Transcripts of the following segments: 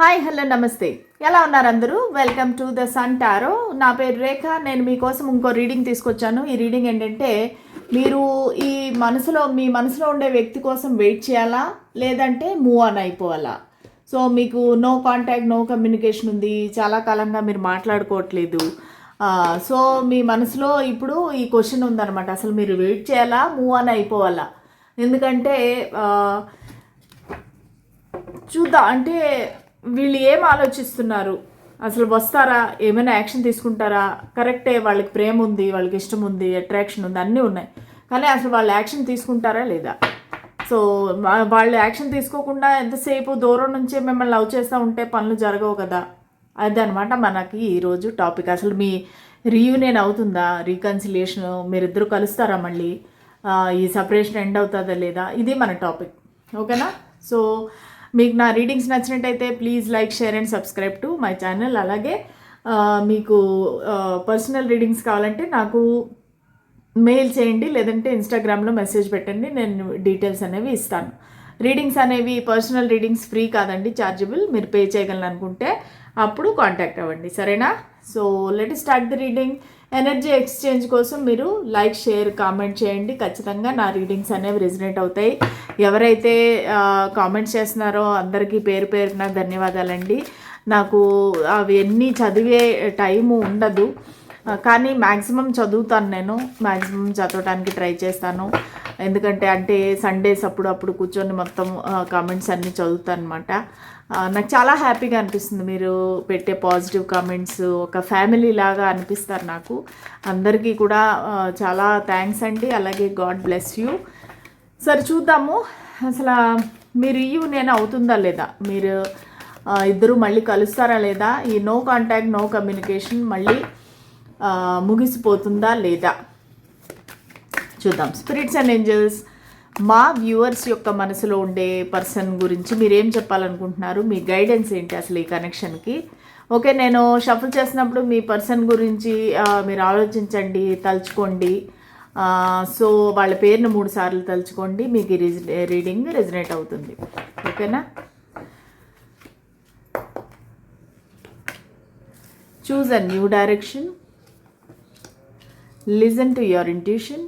Hi hello నమస్తే. ఎలా ఉన్నారు అందరూ? Welcome to the sun tarot నా పేరు రేఖ. నేను మీకోసం ఇంకో రీడింగ్ తీసుకొచ్చాను. ఈ రీడింగ్ ఏంటంటే మీరు ఈ మనసులో మీ మనసులో ఉండే వ్యక్తి కోసం వెయిట్ చేయాలా? లేదంటే మూవ్ ఆన్ అయిపోవాలా? సో మీకు నో కాంటాక్ట్ నో కమ్యూనికేషన్ ఉంది. చాలా కాలంగా మీరు మాట్లాడుకోవట్లేదు. సో మీ మనసులో ఇప్పుడు ఈ క్వశ్చన్ ఉందన్నమాట. అసలు మీరు వెయిట్ చేయాలా? మూవ్ ఆన్ అయిపోవాలా? ఎందుకంటే చూద్దాం. అంటే వీళ్ళు ఏం ఆలోచిస్తున్నారు? అసలు వస్తారా? ఏమైనా యాక్షన్ తీసుకుంటారా? కరెక్టే వాళ్ళకి ప్రేమ ఉంది వాళ్ళకి ఇష్టం ఉంది అట్రాక్షన్ ఉంది అన్నీ ఉన్నాయి. కానీ అసలు వాళ్ళు యాక్షన్ తీసుకుంటారా లేదా? సో వాళ్ళు యాక్షన్ తీసుకోకుండా ఎంతసేపు దూరం నుంచే మిమ్మల్ని లవ్ చేస్తూ ఉంటే పనులు జరగవు కదా? అదనమాట మనకి ఈరోజు టాపిక్. అసలు మీ రీయూనియన్ అవుతుందా? రీకన్సిలియేషన్ మీరిద్దరు కలుస్తారా మళ్ళీ? ఈ సపరేషన్ ఎండ్ అవుతుందా లేదా? ఇది మన టాపిక్. ఓకేనా? సో మీకు నా రీడింగ్స్ నచ్చినట్టయితే please like share and subscribe to my channel అలాగే మీకు పర్సనల్ రీడింగ్స్ కావాలంటే నాకు మెయిల్ చేయండి లేదంటే ఇన్స్టాగ్రామ్లో మెసేజ్ పెట్టండి నేను డీటెయిల్స్ అనేవి ఇస్తాను. రీడింగ్స్ అనేవి పర్సనల్ రీడింగ్స్ ఫ్రీ కాదండి ఛార్జబుల్ మీరు పే చేయగలను అనుకుంటే అప్పుడు కాంటాక్ట్ అవ్వండి. సరేనా? So let start the reading energy exchange కోసం మీరు లైక్ షేర్ కామెంట్ చేయండి. ఖచ్చితంగా నా రీడింగ్స్ అనేవి రిజనేట్ అవుతాయి. ఎవరైతే కామెంట్ చేస్తున్నారో అందరికీ పేరు పేరున ధన్యవాదాలండి. నాకు అవి ఎన్ని చదివే టైము ఉండదు. కానీ మ్యాక్సిమం చదువుతాను నేను. మ్యాక్సిమం చదవడానికి ట్రై చేస్తాను. ఎందుకంటే అంటే సండేస్ అప్పుడు అప్పుడు కూర్చొని మొత్తం కామెంట్స్ అన్నీ చదువుతాను అనమాట నాకు చాలా హ్యాపీగా అనిపిస్తుంది మీరు పెట్టే పాజిటివ్ కామెంట్స్ ఒక ఫ్యామిలీ లాగా అనిపిస్తారు నాకు. అందరికీ కూడా చాలా థ్యాంక్స్ అండి. అలాగే గాడ్ బ్లెస్ యూ సరే చూద్దాము. అసలు మీరు ఇయ్యు నేను అవుతుందా లేదా? మీరు ఇద్దరు మళ్ళీ కలుస్తారా లేదా? ఈ నో కాంటాక్ట్ నో కమ్యూనికేషన్ మళ్ళీ ముగిసిపోతుందా లేదా? చూద్దాం. స్పిరిట్స్ అండ్ ఏంజల్స్ మా వ్యూవర్స్ యొక్క మనసులో ఉండే పర్సన్ గురించి మీరు ఏం చెప్పాలనుకుంటున్నారు? మీ గైడెన్స్ ఏంటి అసలు ఈ కనెక్షన్కి ఓకే నేను షఫుల్ చేసినప్పుడు మీ పర్సన్ గురించి మీరు ఆలోచించండి తలుచుకోండి. సో వాళ్ళ పేరును మూడు సార్లు తలుచుకోండి మీకు ఈ రీడింగ్ రెజినేట్ అవుతుంది. ఓకేనా choose a new direction listen to your intuition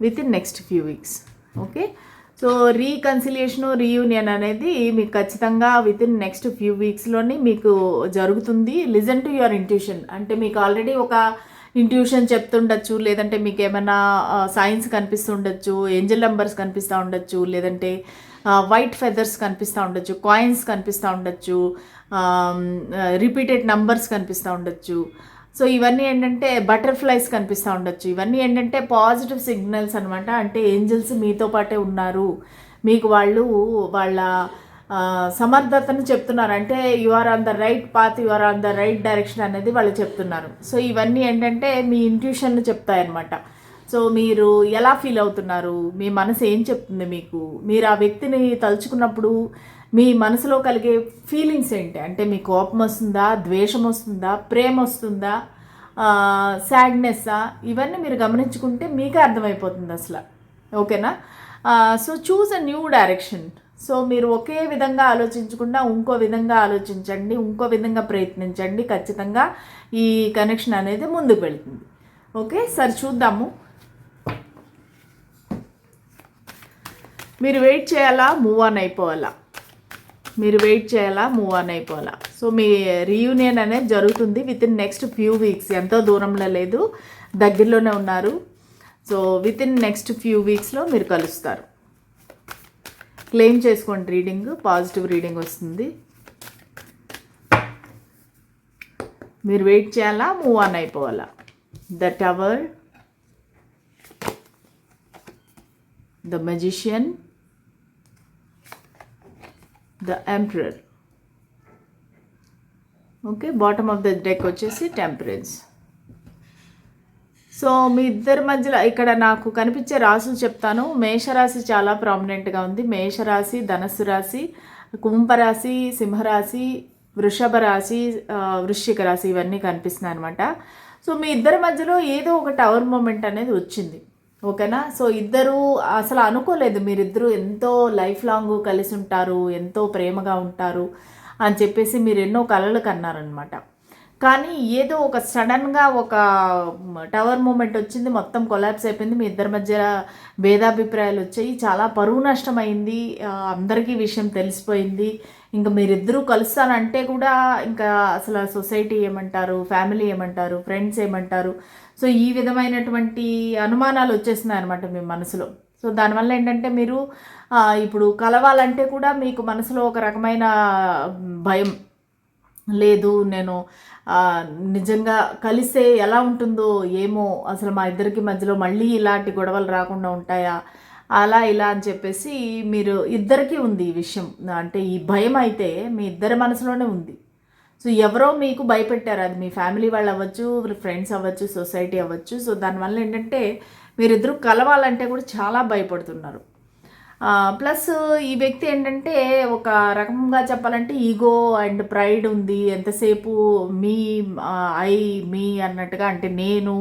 with next few weeks okay so reconciliation reunion అనేది మీకు ఖచ్చితంగా విత్ ఇన్ నెక్స్ట్ ఫ్యూ వీక్స్లోని మీకు జరుగుతుంది. లిజన్ టు యువర్ ఇంట్యూషన్ అంటే మీకు ఆల్రెడీ ఒక ఇంట్యూషన్ చెప్తుండొచ్చు లేదంటే మీకు ఏమైనా సైన్స్ కనిపిస్తుండొచ్చు ఏంజల్ నెంబర్స్ కనిపిస్తూ ఉండొచ్చు లేదంటే వైట్ ఫెదర్స్ కనిపిస్తూ ఉండొచ్చు కాయిన్స్ కనిపిస్తూ ఉండొచ్చు రిపీటెడ్ నంబర్స్ కనిపిస్తూ ఉండొచ్చు. సో ఇవన్నీ ఏంటంటే బటర్ఫ్లైస్ కనిపిస్తూ ఉండొచ్చు. ఇవన్నీ ఏంటంటే పాజిటివ్ సిగ్నల్స్ అనమాట అంటే ఏంజల్స్ మీతో పాటే ఉన్నారు. మీకు వాళ్ళు వాళ్ళ సమర్థతను చెప్తున్నారు. అంటే you are on the right path you are on the right direction అనేది వాళ్ళు చెప్తున్నారు. సో ఇవన్నీ ఏంటంటే మీ ఇంట్యూషన్ చెప్తాయన్నమాట. సో మీరు ఎలా ఫీల్ అవుతున్నారు? మీ మనసు ఏం చెప్తుంది మీకు? మీరు ఆ వ్యక్తిని తలుచుకున్నప్పుడు మీ మనసులో కలిగే ఫీలింగ్స్ ఏంటి? అంటే మీ కోపం వస్తుందా? ద్వేషం వస్తుందా? ప్రేమ వస్తుందా? సాడ్నెస్సా ఇవన్నీ మీరు గమనించుకుంటే మీకే అర్థమైపోతుంది అసలు. ఓకేనా? So choose a new direction so మీరు ఒకే విధంగా ఆలోచించకుండా ఇంకో విధంగా ఆలోచించండి ఇంకో విధంగా ప్రయత్నించండి. ఖచ్చితంగా ఈ కనెక్షన్ అనేది ముందుకు వెళ్తుంది. ఓకే? సరే చూద్దాము. మీరు వెయిట్ చేయాలా? మూవ్ ఆన్ అయిపోవాలా? మీరు వెయిట్ చేయాలా మూవ్ ఆన్ అయిపోవాలా? సో మీ రీయూనియన్ అనేది జరుగుతుంది within next few weeks ఎంతో దూరంలో లేదు దగ్గరలోనే ఉన్నారు. So within next few వీక్స్లో మీరు కలుస్తారు. క్లెయిమ్ చేసుకోండి రీడింగ్ పాజిటివ్ రీడింగ్ వస్తుంది. మీరు వెయిట్ చేయాలా move on అయిపోవాలా? The tower the magician the emperor. Okay bottom of the deck వచ్చేసి టెంపరెన్స్ సో మీ ఇద్దరి మధ్యలో ఇక్కడ నాకు కనిపించే రాసులు చెప్తాను. మేషరాశి చాలా ప్రామినెంట్గా ఉంది. మేషరాశి ధనస్సు రాశి కుంభరాశి సింహరాశి వృషభ రాశి వృశ్చిక రాశి ఇవన్నీ కనిపిస్తున్నాయి అనమాట సో మీ ఇద్దరి మధ్యలో ఏదో ఒక టవర్ మూమెంట్ అనేది వచ్చింది. ఓకేనా? సో ఇద్దరు అసలు అనుకోలేదు మీరిద్దరూ ఎంతో లైఫ్ లాంగ్ కలిసి ఉంటారు ఎంతో ప్రేమగా ఉంటారు అని చెప్పేసి మీరు ఎన్నో కలలు కన్నారనమాట కానీ ఏదో ఒక సడన్గా ఒక టవర్ మూమెంట్ వచ్చింది మొత్తం కొలాబ్స్ అయిపోయింది మీ ఇద్దరి మధ్య భేదాభిప్రాయాలు వచ్చాయి చాలా పరువు నష్టం అయింది అందరికీ విషయం తెలిసిపోయింది. ఇంకా మీరిద్దరూ కలుస్తానంటే కూడా ఇంకా అసలు సొసైటీ ఏమంటారు ఫ్యామిలీ ఏమంటారు ఫ్రెండ్స్ ఏమంటారు సో ఈ విధమైనటువంటి అనుమానాలు వచ్చేస్తున్నాయి అనమాట మీ మనసులో. సో దానివల్ల ఏంటంటే మీరు ఇప్పుడు కలవాలంటే కూడా మీకు మనసులో ఒక రకమైన భయం. లేదు నేను నిజంగా కలిస్తే ఎలా ఉంటుందో ఏమో అసలు మా ఇద్దరికి మధ్యలో మళ్ళీ ఇలాంటి గొడవలు రాకుండా ఉంటాయా? అలా ఇలా అని చెప్పేసి మీరు ఇద్దరికీ ఉంది ఈ విషయం. అంటే ఈ భయం అయితే మీ ఇద్దరి మనసులోనే ఉంది. సో ఎవరో మీకు భయపెట్టారు. అది మీ ఫ్యామిలీ వాళ్ళు అవ్వచ్చు ఫ్రెండ్స్ అవ్వచ్చు సొసైటీ అవ్వచ్చు. సో దానివల్ల ఏంటంటే మీరిద్దరు కలవాలంటే కూడా చాలా భయపడుతున్నారు. ప్లస్ ఈ వ్యక్తి ఏంటంటే ఒక రకంగా చెప్పాలంటే ఈగో అండ్ ప్రైడ్ ఉంది. ఎంతసేపు మీ ఐ మీ అన్నట్టుగా అంటే నేను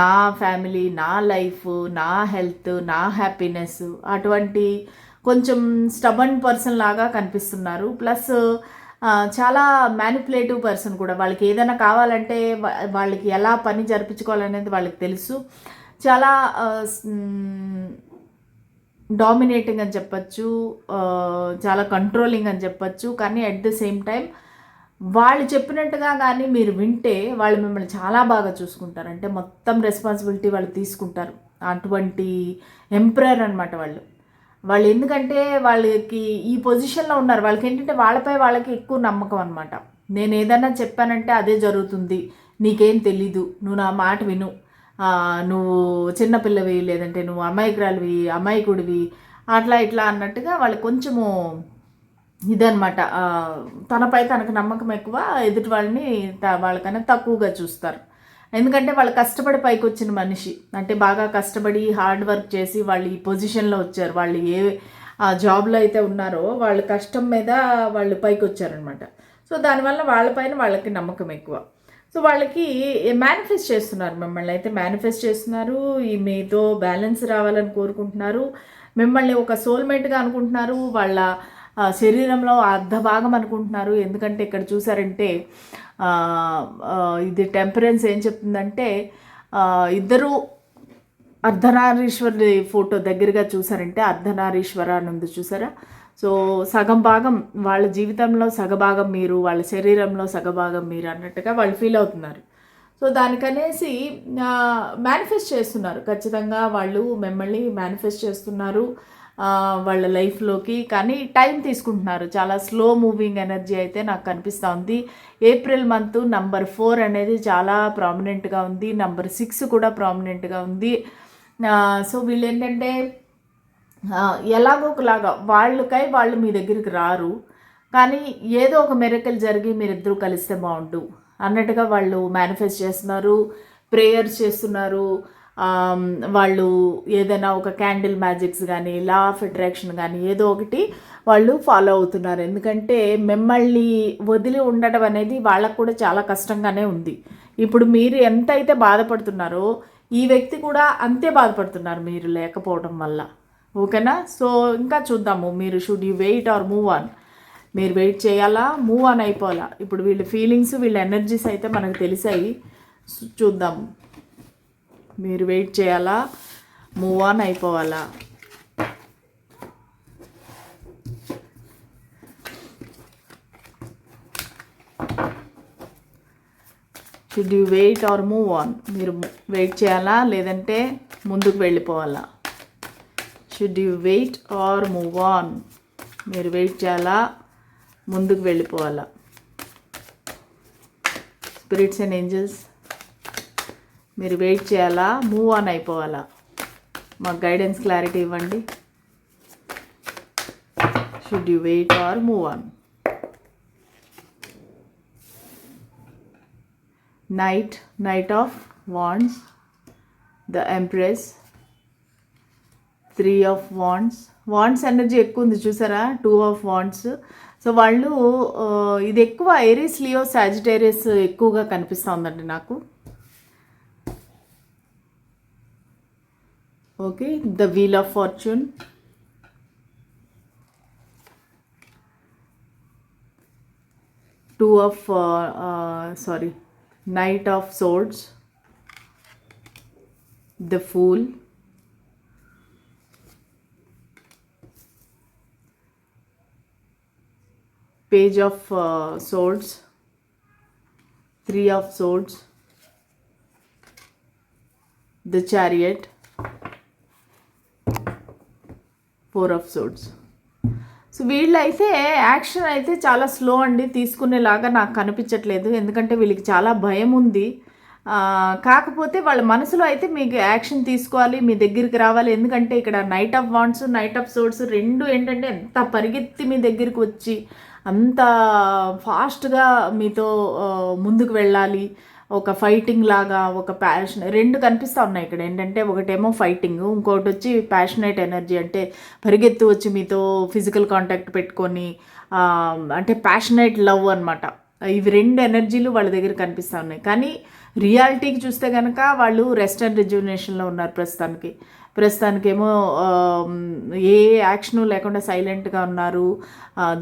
నా ఫ్యామిలీ నా లైఫ్ నా హెల్త్ నా హ్యాపీనెస్ అటువంటి కొంచెం స్టబన్ పర్సన్ లాగా కనిపిస్తున్నారు. ప్లస్ చాలా మ్యానిపులేటివ్ పర్సన్ కూడా. వాళ్ళకి ఏదైనా కావాలంటే వాళ్ళకి ఎలా పని జరిపించుకోవాలనేది వాళ్ళకి తెలుసు. చాలా డామినేటింగ్ అని చెప్పచ్చు చాలా కంట్రోలింగ్ అని చెప్పచ్చు. కానీ అట్ ద సేమ్ టైం వాళ్ళు చెప్పినట్టుగా కానీ మీరు వింటే వాళ్ళు మిమ్మల్ని చాలా బాగా చూసుకుంటారు. అంటే మొత్తం రెస్పాన్సిబిలిటీ వాళ్ళు తీసుకుంటారు. అటువంటి ఎంప్రయర్ అనమాట వాళ్ళు. వాళ్ళు ఎందుకంటే వాళ్ళకి ఈ పొజిషన్లో ఉన్నారు. వాళ్ళకి ఏంటంటే వాళ్ళపై వాళ్ళకి ఎక్కువ నమ్మకం అనమాట నేను ఏదైనా చెప్పానంటే అదే జరుగుతుంది. నీకేం తెలీదు. నువ్వు నా మాట విను. నువ్వు చిన్నపిల్లవి లేదంటే నువ్వు అమాయకురాలివి అమాయకుడివి అట్లా ఇట్లా అన్నట్టుగా వాళ్ళు కొంచెము ఇదనమాట తనపై తనకు నమ్మకం ఎక్కువ ఎదుటి వాళ్ళని త- వాళ్ళకన్నా తక్కువగా చూస్తారు. ఎందుకంటే వాళ్ళు కష్టపడి పైకి వచ్చిన మనిషి. అంటే బాగా కష్టపడి హార్డ్ వర్క్ చేసి వాళ్ళు ఈ పొజిషన్లో వచ్చారు. వాళ్ళు ఏ ఆ జాబ్లో అయితే ఉన్నారో వాళ్ళ కష్టం మీద వాళ్ళు పైకి వచ్చారనమాట సో దానివల్ల వాళ్ళపైన వాళ్ళకి నమ్మకం ఎక్కువ. సో వాళ్ళకి మేనిఫెస్ట్ చేస్తున్నారు మిమ్మల్ని. అయితే మేనిఫెస్ట్ చేస్తున్నారు ఈ మీతో బ్యాలెన్స్ రావాలని కోరుకుంటున్నారు. మిమ్మల్ని ఒక సోల్మేట్గా అనుకుంటున్నారు. వాళ్ళ శరీరంలో అర్ధ భాగం అనుకుంటున్నారు. ఎందుకంటే ఇక్కడ చూసారంటే ఇది టెంపరెన్స్ ఏం చెప్తుందంటే ఇద్దరు అర్ధనారీశ్వరి ఫోటో దగ్గరగా చూసారంటే అర్ధనారీశ్వర అని ఉంది చూసారా? సో సగం భాగం వాళ్ళ జీవితంలో సగభాగం మీరు వాళ్ళ శరీరంలో సగభాగం మీరు అన్నట్టుగా వాళ్ళు ఫీల్ అవుతున్నారు. సో దానికనేసి మేనిఫెస్ట్ చేస్తున్నారు. ఖచ్చితంగా వాళ్ళు మిమ్మల్ని మేనిఫెస్ట్ చేస్తున్నారు. వాళ్ళ లైఫ్లోకి కానీ టైం తీసుకుంటున్నారు. చాలా స్లో మూవింగ్ ఎనర్జీ అయితే నాకు కనిపిస్తూ ఉంది. ఏప్రిల్ మంత్ నంబర్ ఫోర్ అనేది చాలా ప్రామినెంట్గా ఉంది. నంబర్ సిక్స్ కూడా ప్రామినెంట్గా ఉంది. సో వీళ్ళు ఏంటంటే ఎలాగోకలాగా ఎలాగో ఒకలాగా వాళ్ళకై వాళ్ళు మీ దగ్గరికి రారు. కానీ ఏదో ఒక మెరకల్ జరిగి మీరిద్దరూ కలిస్తే బాగుండు. అన్నట్టుగా వాళ్ళు మేనిఫెస్ట్ చేస్తున్నారు. ప్రేయర్స్ చేస్తున్నారు. వాళ్ళు ఏదైనా ఒక క్యాండిల్ మ్యాజిక్స్ కానీ లా ఆఫ్ అట్రాక్షన్ కానీ ఏదో ఒకటి వాళ్ళు ఫాలో అవుతున్నారు. ఎందుకంటే మిమ్మల్ని వదిలి ఉండడం అనేది వాళ్ళకు కూడా చాలా కష్టంగానే ఉంది. ఇప్పుడు మీరు ఎంత అయితే బాధపడుతున్నారో ఈ వ్యక్తి కూడా అంతే బాధపడుతున్నారు మీరు లేకపోవడం వల్ల. ఓకేనా? సో ఇంకా చూద్దాము. మీరు should you wait or move on? మీరు వెయిట్ చేయాలా? మూవ్ ఆన్ అయిపోవాలా? ఇప్పుడు వీళ్ళ ఫీలింగ్స్ వీళ్ళ ఎనర్జీస్ అయితే మనకు తెలిసాయి. చూద్దాము. మీరు వెయిట్ చేయాలా? Move on అయిపోవాలా? Should you wait or move on మీరు వెయిట్ చేయాలా? లేదంటే ముందుకు వెళ్ళిపోవాలా? Should you wait or move on మీరు వెయిట్ చేయాలా? ముందుకు వెళ్ళిపోవాలా? స్పిరిట్స్ అండ్ ఏంజల్స్ మీరు వెయిట్ చేయాలా? మూవ్ ఆన్ అయిపోవాలా? మాకు గైడెన్స్ క్లారిటీ ఇవ్వండి. Should you wait or move on knight knight of wands the empress three of wands wands energy ఎక్కువ ఉంది చూసారా? టూ ఆఫ్ వాండ్స్ సో వాళ్ళు uh, ఇది ఎక్కువ ఏరీస్ లియో సాజిటేరియస్ ఎక్కువగా కనిపిస్తూ ఉందండి నాకు. okay the wheel of fortune. Two of uh, uh, sorry knight of swords. The fool. Page of uh, swords. Three of swords. The chariot. Four of swords so వీళ్ళు అయితే action అయితే చాలా slow అండి తీసుకునేలాగా నాకు కనిపించట్లేదు. ఎందుకంటే వీళ్ళకి చాలా భయం ఉంది. కాకపోతే వాళ్ళ మనసులో అయితే మీకు యాక్షన్ తీసుకోవాలి మీ దగ్గరికి రావాలి. ఎందుకంటే ఇక్కడ knight of wands knight of swords రెండు ఏంటంటే ఎంత పరిగెత్తి మీ దగ్గరికి వచ్చి అంత ఫాస్ట్గా మీతో ముందుకు వెళ్ళాలి. ఒక ఫైటింగ్ లాగా ఒక ప్యాషన్ రెండు కనిపిస్తూ ఉన్నాయి ఇక్కడ. ఏంటంటే ఒకటేమో ఫైటింగ్ ఇంకోటి వచ్చి ప్యాషనేట్ ఎనర్జీ అంటే పరిగెత్తు వచ్చి మీతో ఫిజికల్ కాంటాక్ట్ పెట్టుకొని అంటే ప్యాషనేట్ లవ్ అనమాట ఇవి రెండు ఎనర్జీలు వాళ్ళ దగ్గర కనిపిస్తూ ఉన్నాయి. కానీ రియాలిటీకి చూస్తే కనుక వాళ్ళు రెస్ట్ అండ్ రిజ్యూనేషన్లో ఉన్నారు ప్రస్తుతానికి. ప్రస్తుతానికేమో ఏ యాక్షను లేకుండా సైలెంట్గా ఉన్నారు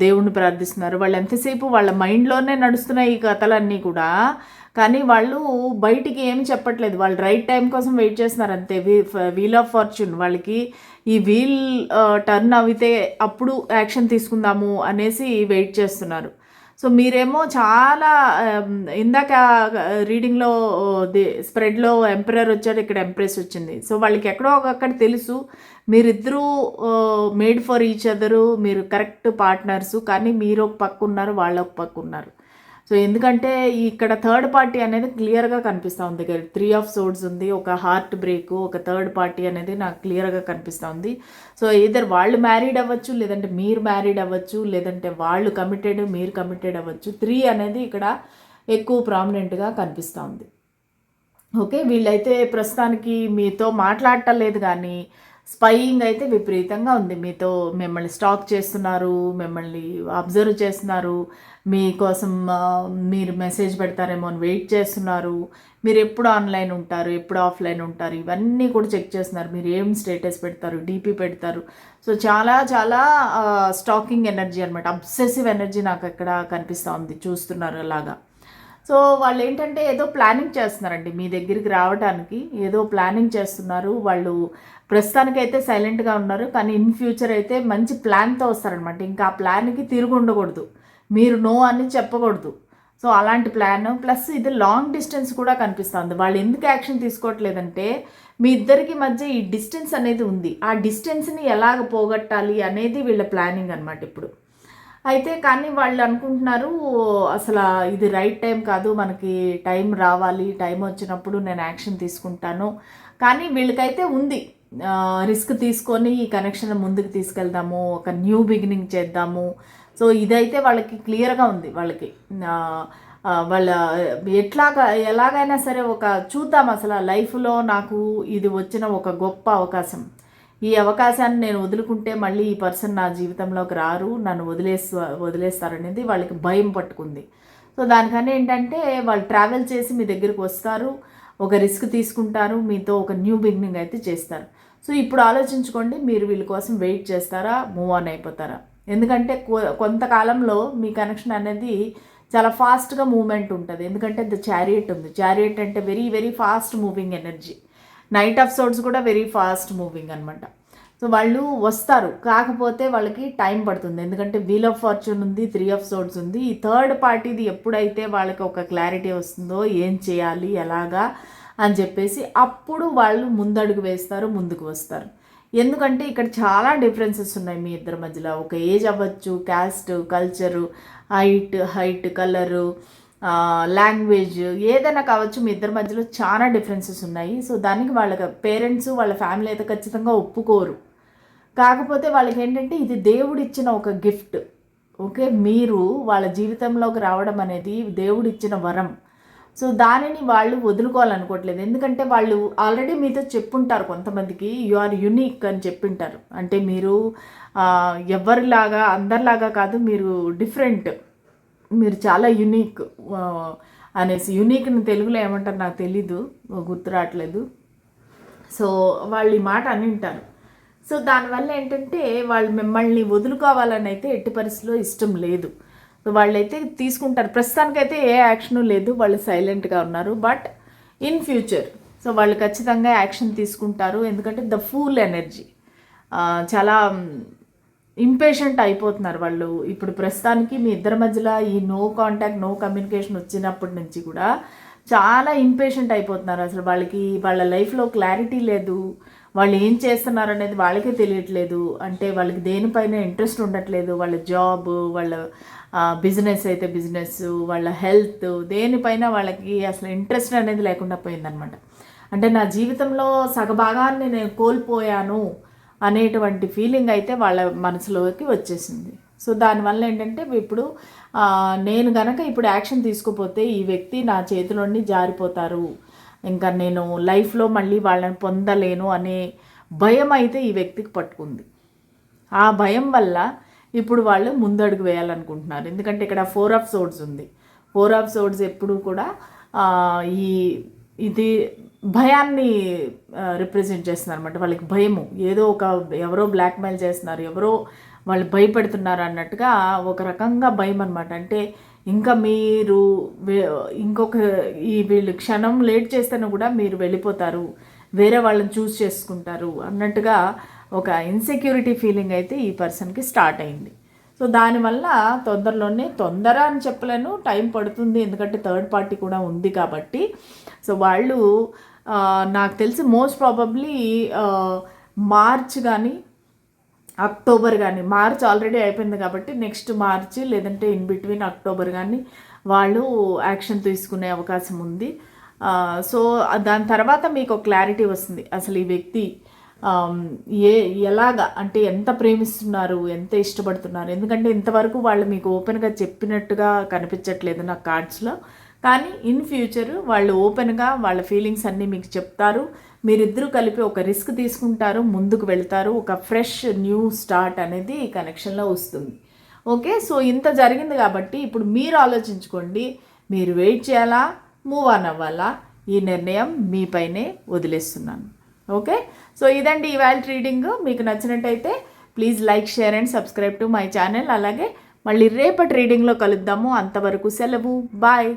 దేవుణ్ణి ప్రార్థిస్తున్నారు. వాళ్ళు ఎంతసేపు వాళ్ళ మైండ్లోనే నడుస్తున్నాయి ఈ కథలన్నీ కూడా. కానీ వాళ్ళు బయటికి ఏమి చెప్పట్లేదు. వాళ్ళు రైట్ టైం కోసం వెయిట్ చేస్తున్నారు అంతే. వీల్ ఆఫ్ ఫార్చ్యూన్ వాళ్ళకి ఈ వీల్ టర్న్ అవితే అప్పుడు యాక్షన్ తీసుకుందాము అనేసి వెయిట్ చేస్తున్నారు. సో మీరేమో చాలా um, ఇందాక రీడింగ్లో స్ప్రెడ్లో ఎంపరర్ వచ్చాడు ఇక్కడ ఎంప్రెస్ వచ్చింది. సో వాళ్ళకి ఎక్కడో అక్కడ తెలుసు మీరిద్దరూ మేడ్ ఫర్ ఈచ్ అదరు మీరు కరెక్ట్ పార్ట్నర్స్ కానీ మీరు ఒక పక్క ఉన్నారు వాళ్ళు ఒక పక్క ఉన్నారు. సో ఎందుకంటే ఇక్కడ థర్డ్ పార్టీ అనేది క్లియర్గా కనిపిస్తూ ఉంది త్రీ ఆఫ్ సోడ్స్ ఉంది ఒక హార్ట్ బ్రేక్ ఒక థర్డ్ పార్టీ అనేది నాకు క్లియర్గా కనిపిస్తూ ఉంది. సో ఇద్దరు వాళ్ళు మ్యారీడ్ అవ్వచ్చు లేదంటే మీరు మ్యారీడ్ అవ్వచ్చు లేదంటే వాళ్ళు కమిటెడ్ మీరు కమిటెడ్ అవ్వచ్చు త్రీ అనేది ఇక్కడ ఎక్కువ ప్రామినెంట్గా కనిపిస్తూ ఉంది. ఓకే వీళ్ళైతే ప్రస్తుతానికి మీతో మాట్లాడటం లేదు కానీ స్పైయింగ్ అయితే విపరీతంగా ఉంది. మీతో మిమ్మల్ని స్టాక్ చేస్తున్నారు మిమ్మల్ని అబ్జర్వ్ చేస్తున్నారు. మీకోసం మీరు మెసేజ్ పెడతారేమో అని వెయిట్ చేస్తున్నారు. మీరు ఎప్పుడు ఆన్లైన్ ఉంటారు ఎప్పుడు ఆఫ్లైన్ ఉంటారు? ఇవన్నీ కూడా చెక్ చేస్తున్నారు. మీరు ఏం స్టేటస్ పెడతారు డీపీ పెడతారు? సో చాలా చాలా స్టాకింగ్ ఎనర్జీ అనమాట అబ్సెసివ్ ఎనర్జీ నాకు అక్కడ కనిపిస్తూ ఉంది. చూస్తున్నారు అలాగా. సో వాళ్ళు ఏంటంటే ఏదో ప్లానింగ్ చేస్తున్నారండి మీ దగ్గరికి రావడానికి. ఏదో ప్లానింగ్ చేస్తున్నారు. వాళ్ళు ప్రస్తుతానికైతే సైలెంట్గా ఉన్నారు. కానీ ఇన్ ఫ్యూచర్ అయితే మంచి ప్లాన్తో వస్తారనమాట ఇంకా ఆ ప్లాన్కి తిరిగి ఉండకూడదు. మీరు నో అని చెప్పకూడదు. సో అలాంటి ప్లాన్. ప్లస్ ఇది లాంగ్ డిస్టెన్స్ కూడా కనిపిస్తుంది. వాళ్ళు ఎందుకు యాక్షన్ తీసుకోవట్లేదంటే మీ ఇద్దరికి మధ్య ఈ డిస్టెన్స్ అనేది ఉంది. ఆ డిస్టెన్స్ని ఎలాగ పోగొట్టాలి అనేది వీళ్ళ ప్లానింగ్ అనమాట ఇప్పుడు. అయితే కానీ వాళ్ళు అనుకుంటున్నారు అసలు ఇది రైట్ టైం కాదు మనకి టైం రావాలి టైం వచ్చినప్పుడు నేను యాక్షన్ తీసుకుంటాను. కానీ వీళ్ళకైతే ఉంది. రిస్క్ తీసుకొని ఈ కనెక్షన్ ముందుకు తీసుకెళ్దాము ఒక న్యూ బిగినింగ్ చేద్దాము. సో ఇదైతే వాళ్ళకి క్లియర్గా ఉంది వాళ్ళకి. వాళ్ళ ఎట్లాగా ఎలాగైనా సరే ఒక చూద్దాం అసలు లైఫ్లో నాకు ఇది వచ్చిన ఒక గొప్ప అవకాశం. ఈ అవకాశాన్ని నేను వదులుకుంటే మళ్ళీ ఈ పర్సన్ నా జీవితంలోకి రారు నన్ను వదిలేస్తా వదిలేస్తారనేది వాళ్ళకి భయం పట్టుకుంది. సో దానికని ఏంటంటే వాళ్ళు ట్రావెల్ చేసి మీ దగ్గరికి వస్తారు ఒక రిస్క్ తీసుకుంటారు మీతో ఒక న్యూ బిగినింగ్ అయితే చేస్తారు. సో ఇప్పుడు ఆలోచించుకోండి మీరు వీళ్ళ కోసం వెయిట్ చేస్తారా మూవ్ ఆన్ అయిపోతారా? ఎందుకంటే కొ- కొంతకాలంలో మీ కనెక్షన్ అనేది చాలా ఫాస్ట్గా మూమెంట్ ఉంటుంది. ఎందుకంటే ద చారియట్ ఉంది. చారియట్ అంటే very very fast moving energy knight episodes swords కూడా వెరీ ఫాస్ట్ మూవింగ్ అనమాట సో వాళ్ళు వస్తారు. కాకపోతే వాళ్ళకి టైం పడుతుంది. ఎందుకంటే వీల్ ఆఫ్ ఫార్చ్యూన్ ఉంది త్రీ ఎపిసోడ్స్ సోడ్స్ ఉంది. ఈ థర్డ్ పార్టీది ఎప్పుడైతే వాళ్ళకి ఒక క్లారిటీ వస్తుందో ఏం చేయాలి ఎలాగా అని చెప్పేసి అప్పుడు వాళ్ళు ముందడుగు వేస్తారు ముందుకు వస్తారు. ఎందుకంటే ఇక్కడ చాలా డిఫరెన్సెస్ ఉన్నాయి మీ ఇద్దరి మధ్యలో. ఒక ఏజ్ అవ్వచ్చు caste culture height height colour language ఏదైనా కావచ్చు మీ ఇద్దరి మధ్యలో చాలా డిఫరెన్సెస్ ఉన్నాయి. సో దానికి వాళ్ళ పేరెంట్స్ వాళ్ళ ఫ్యామిలీ అయితే ఖచ్చితంగా ఒప్పుకోరు. కాకపోతే వాళ్ళకి ఏంటంటే ఇది దేవుడిచ్చిన ఒక గిఫ్ట్ ఓకే మీరు వాళ్ళ జీవితంలోకి రావడం అనేది దేవుడిచ్చిన వరం. సో దానిని వాళ్ళు వదులుకోవాలనుకోవట్లేదు. ఎందుకంటే వాళ్ళు ఆల్రెడీ మీతో చెప్పుంటారు కొంతమందికి. యు ఆర్ యునిక్ అని చెప్పింటారు. అంటే మీరు ఎవరిలాగా అందరిలాగా కాదు మీరు డిఫరెంట్ మీరు చాలా యునీక్ అనేసి యునిక్ని తెలుగులో ఏమంటారు నాకు తెలీదు గుర్తు రావట్లేదు. సో వాళ్ళు ఈ మాట అని ఉంటారు సో దానివల్ల ఏంటంటే వాళ్ళు మిమ్మల్ని వదులుకోవాలని అయితే ఎట్టి పరిస్థితిలో ఇష్టం లేదు. సో వాళ్ళైతే తీసుకుంటారు. ప్రస్తుతానికైతే ఏ యాక్షను లేదు వాళ్ళు సైలెంట్గా ఉన్నారు. బట్ ఇన్ ఫ్యూచర్ సో వాళ్ళు ఖచ్చితంగా యాక్షన్ తీసుకుంటారు. ఎందుకంటే ద ఫూల్ ఎనర్జీ. చాలా ఇంపేషెంట్ అయిపోతున్నారు వాళ్ళు. ఇప్పుడు ప్రస్తుతానికి మీ ఇద్దరి మధ్యలో ఈ నో కాంటాక్ట్ నో కమ్యూనికేషన్ వచ్చినప్పటి నుంచి కూడా చాలా ఇంపేషెంట్ అయిపోతున్నారు. అసలు వాళ్ళకి వాళ్ళ లైఫ్లో క్లారిటీ లేదు. వాళ్ళు ఏం చేస్తున్నారు అనేది వాళ్ళకే తెలియట్లేదు. అంటే వాళ్ళకి దేనిపైన ఇంట్రెస్ట్ ఉండట్లేదు. వాళ్ళ జాబ్ వాళ్ళ బిజినెస్ అయితే బిజినెస్ వాళ్ళ హెల్త్ దేనిపైన వాళ్ళకి అసలు ఇంట్రెస్ట్ అనేది లేకుండా పోయిందనమాట అంటే నా జీవితంలో సగభాగాన్ని నేను కోల్పోయాను. అనేటువంటి ఫీలింగ్ అయితే వాళ్ళ మనసులోకి వచ్చేసింది. సో దానివల్ల ఏంటంటే ఇప్పుడు నేను గనక ఇప్పుడు యాక్షన్ తీసుకోపోతే ఈ వ్యక్తి నా చేతిలోని జారిపోతారు. ఇంకా నేను లైఫ్లో మళ్ళీ వాళ్ళని పొందలేను అనే భయం అయితే ఈ వ్యక్తికి పట్టుకుంది. ఆ భయం వల్ల ఇప్పుడు వాళ్ళు ముందడుగు వేయాలనుకుంటున్నారు. ఎందుకంటే ఇక్కడ ఫోర్ ఆఫ్ సోడ్స్ ఉంది. ఫోర్ ఆఫ్ సోడ్స్ ఎప్పుడు కూడా ఈ ఇది భయాన్ని రిప్రజెంట్ చేస్తున్నారు అనమాట వాళ్ళకి భయము. ఏదో ఒక ఎవరో బ్లాక్మెయిల్ చేస్తున్నారు ఎవరో వాళ్ళు భయపెడుతున్నారు అన్నట్టుగా ఒక రకంగా భయం అనమాట అంటే ఇంకా మీరు ఇంకొక ఈ వీళ్ళు క్షణం లేట్ చేస్తేనే కూడా మీరు వెళ్ళిపోతారు వేరే వాళ్ళని చూస్ చేసుకుంటారు అన్నట్టుగా ఒక ఇన్సెక్యూరిటీ ఫీలింగ్ అయితే ఈ పర్సన్కి స్టార్ట్ అయింది. సో దానివల్ల తొందరలోనే తొందర అని చెప్పలేను టైం పడుతుంది. ఎందుకంటే థర్డ్ పార్టీ కూడా ఉంది కాబట్టి. సో వాళ్ళు నాకు తెలిసి మోస్ట్ ప్రాబబ్లీ మార్చ్ కానీ అక్టోబర్ కానీ మార్చ్ ఆల్రెడీ అయిపోయింది కాబట్టి నెక్స్ట్ మార్చి లేదంటే ఇన్ బిట్వీన్ అక్టోబర్ కానీ వాళ్ళు యాక్షన్ తీసుకునే అవకాశం ఉంది. సో దాని తర్వాత మీకు క్లారిటీ వస్తుంది. అసలు ఈ వ్యక్తి ఏ ఎలాగా అంటే ఎంత ప్రేమిస్తున్నారు ఎంత ఇష్టపడుతున్నారు? ఎందుకంటే ఇంతవరకు వాళ్ళు మీకు ఓపెన్గా చెప్పినట్టుగా కనిపించట్లేదు నా కార్డ్స్లో. కానీ ఇన్ ఫ్యూచర్ వాళ్ళు ఓపెన్గా వాళ్ళ ఫీలింగ్స్ అన్నీ మీకు చెప్తారు. మీరిద్దరూ కలిపి ఒక రిస్క్ తీసుకుంటారు ముందుకు వెళ్తారు. ఒక ఫ్రెష్ న్యూ స్టార్ట్ అనేది ఈ కనెక్షన్లో వస్తుంది. ఓకే? సో ఇంత జరిగింది కాబట్టి ఇప్పుడు మీరు ఆలోచించుకోండి. మీరు వెయిట్ చేయాలా? మూవ్ ఆన్ అవ్వాలా? ఈ నిర్ణయం మీపైనే వదిలేస్తున్నాను. ఓకే? సో ఇదండి ఇవాళ రీడింగ్. మీకు నచ్చినట్టయితే please like share and subscribe to my channel. అలాగే మళ్ళీ రేపటి రీడింగ్లో కలుద్దాము. అంతవరకు సెలవు. బాయ్.